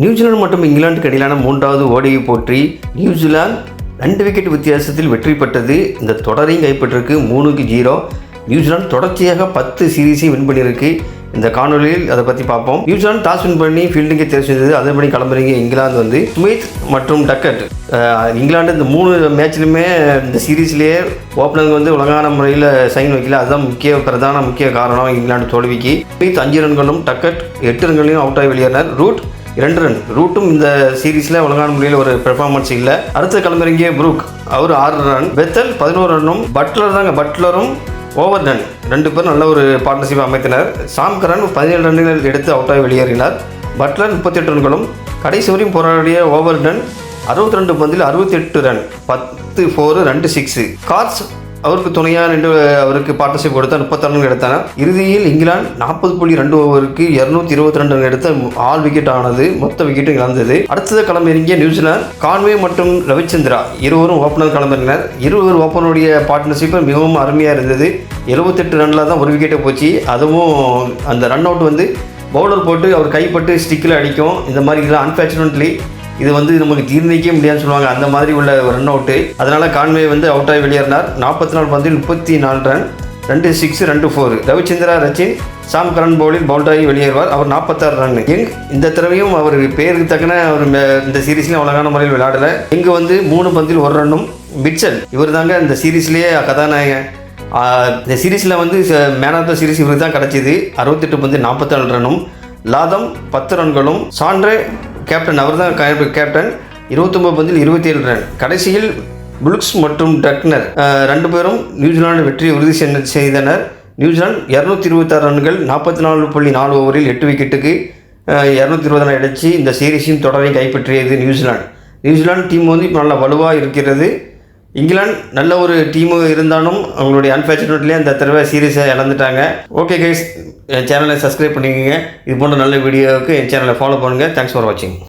New Zealand மற்றும் இங்கிலாந்துக்கு இடையிலான மூன்றாவது ஓடையை போற்றி நியூசிலாந்து ரெண்டு விக்கெட் வித்தியாசத்தில் வெற்றி பெற்றது. இந்த தொடரையும் கைப்பற்றிருக்கு மூணுக்கு ஜீரோ நியூசிலாந்து தொடர்ச்சியாக பத்து சீரீஸையும் வின் பண்ணியிருக்கு. இந்த காணொலியில் அதை பற்றி பார்ப்போம். நியூசிலாந்து டாஸ் வின் பண்ணி ஃபீல்டிங்கை தேர்வு செய்தது. அதன்படி கிளம்புறீங்க இங்கிலாந்து வந்து ஸ்மித் மற்றும் டக்கட் இங்கிலாந்து இந்த மூணு மேட்ச்லையுமே இந்த சீரீஸ்லேயே ஓப்பனருக்கு வந்து உலகான முறையில் சைன் வைக்கல. அதுதான் முக்கிய பிரதான முக்கிய காரணம் இங்கிலாந்து தோல்விக்கு. ஸ்மித் அஞ்சு ரன்களும் டக்கட் எட்டு ரன்களையும் அவுட் ஆகி வெளியேறினார். ரூட் இரண்டு ரன் ரூட்டும் இந்த சீரீஸில் ஒழுங்கான முறையில் ஒரு பெர்ஃபார்மன்ஸ் இல்லை. அடுத்த களமிறங்கிய புரூக் அவர் ஆறு ரன் பெத்தல் பதினோரு ரன்னும் பட்லர் தாங்க பட்லரும் ஓவர் ரன் ரெண்டு பேரும் நல்ல ஒரு பார்ட்னர்ஷிப் அமைத்தனர். சாம் கரன் பதினேழு ரன்கள் எடுத்து அவுட்டாக வெளியேறினார். பட்லர் முப்பத்தெட்டு ரன்களும் கடைசி வரையும் போராடிய ஓவர் ரன் அறுபத்தி ரெண்டு பந்தில் அறுபத்தெட்டு ரன் பத்து ஃபோரு ரெண்டு சிக்ஸு கார்ஸ் அவருக்கு துணையாக நின்று அவருக்கு பார்ட்னர்ஷிப் எடுத்தால் முப்பத்தாறு ரன் எடுத்தாங்க. இறுதியில் இங்கிலாந்து நாற்பது புள்ளி ரெண்டு ஓவருக்கு இரநூத்தி இருபத்தி ரெண்டு ரன் எடுத்த ஆல் விக்கெட் ஆனது மொத்த விக்கெட்டும் இழந்தது. அடுத்தது களமிறங்கிய நியூசிலாந்து கான்வே மற்றும் ரவிச்சந்திரா இருவரும் ஓப்பனர் களமிறங்கினர் இருவர் ஓப்பனருடைய பார்ட்னர்ஷிப் மிகவும் அருமையாக இருந்தது. எழுபத்தெட்டு ரனில் தான் ஒரு விக்கெட்டை போச்சு. அதுவும் அந்த ரன் அவுட் வந்து பவுலர் போட்டு அவர் கைப்பட்டு ஸ்டிக்கில் அடிக்கும். இந்த மாதிரி இதெல்லாம் அன்ஃபார்ச்சுனேட்லி இது வந்து நமக்கு ஜீர்ணிக்கவே முடியாதுன்னு சொல்லுவாங்க. அந்த மாதிரி உள்ள ரன் அவுட்டு அதனால் கான்வே வந்து அவுட் ஆகி வெளியேறினார். நாற்பத்தி நாலு பந்தில் முப்பத்தி நாலு ரன் ரெண்டு சிக்ஸ் ரெண்டு four Ravichandra Rachin Sam Curran பவுலில் பவுல்ட் ஆகி வெளியேறுவார். அவர் நாற்பத்தாறு ரன் எங் இந்த தடவையும் அவர் பேருக்கு தக்கன அவர் இந்த சீரீஸ்லேயும் அழகான முறையில் விளையாடலை. இங்கே வந்து மூணு பந்தில் ஒரு ரன்னும் மிச்சல். இவர் தாங்க இந்த சீரீஸ்லேயே கதாநாயகன். இந்த சீரீஸில் வந்து மேன் ஆஃப் த சீரீஸ் இவருக்கு தான் கிடச்சிது. அறுபத்தெட்டு பந்து நாற்பத்தாலு ரன்னும் லாதம் பத்து ரன்களும் சான்று கேப்டன் அவர் தான் கேப்டன். இருபத்தொம்பது பந்தில் இருபத்தி ஏழு ரன். கடைசியில் புலுக்ஸ் மற்றும் டக்னர் ரெண்டு பேரும் நியூசிலாந்து வெற்றியை உறுதி செய்தனர். நியூசிலாந்து இரநூத்தி இருபத்தாறு ரன்கள் நாற்பத்தி நாலு புள்ளி நாலு ஓவரில் எட்டு விக்கெட்டுக்கு இரநூத்தி இருபது ரன் அடித்து இந்த சீரீஸையும் தொடரை கைப்பற்றியது நியூசிலாந்து. நியூசிலாந்து டீம் வந்து இப்போ நல்லா வலுவாக இருக்கிறது. இங்கிலாந்து நல்ல ஒரு டீமு இருந்தாலும் அவங்களுடைய அன்ஃபார்ச்சுனேட்லி அந்த தடவை சீரியஸை இழந்துட்டாங்க. ஓகே கைஸ் என் சேனலை சப்ஸ்கிரைப் பண்ணிக்கோங்க. இது போன்ற நல்ல வீடியோவுக்கு என் சேனலை ஃபாலோ பண்ணுங்கள் தேங்க்ஸ் ஃபார் வாட்சிங்